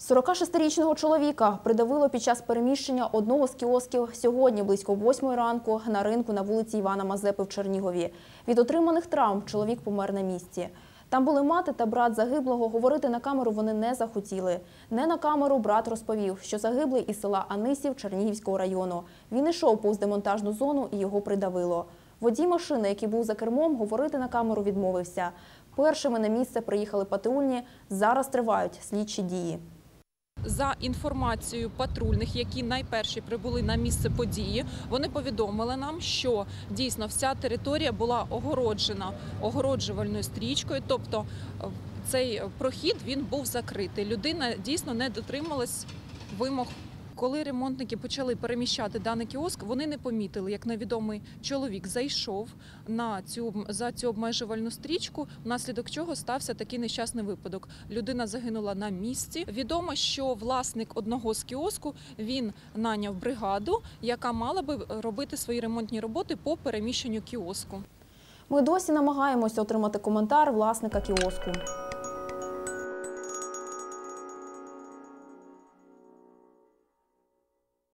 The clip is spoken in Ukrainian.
46-річного чоловіка придавило під час переміщення одного з кіосків сьогодні близько 8 ранку на ринку на вулиці Івана Мазепи в Чернігові. Від отриманих травм чоловік помер на місці. Там були мати та брат загиблого. Говорити на камеру вони не захотіли. Не на камеру брат розповів, що загиблий із села Анисів Чернігівського району. Він йшов повз демонтажну зону і його придавило. Водій машини, який був за кермом, говорити на камеру відмовився. Першими на місце приїхали патрульні. Зараз тривають слідчі дії. За інформацією патрульних, які найперші прибули на місце події, вони повідомили нам, що дійсно вся територія була огороджена огороджувальною стрічкою, тобто е, цей прохід він був закритий. Людина дійсно не дотрималась вимог. Коли ремонтники почали переміщати даний кіоск, вони не помітили, як невідомий чоловік зайшов на цю за цю обмежувальну стрічку, внаслідок чого стався такий нещасний випадок. Людина загинула на місці. Відомо, що власник одного з кіоску він наняв бригаду, яка мала би робити свої ремонтні роботи по переміщенню кіоску. Ми досі намагаємося отримати коментар власника кіоску.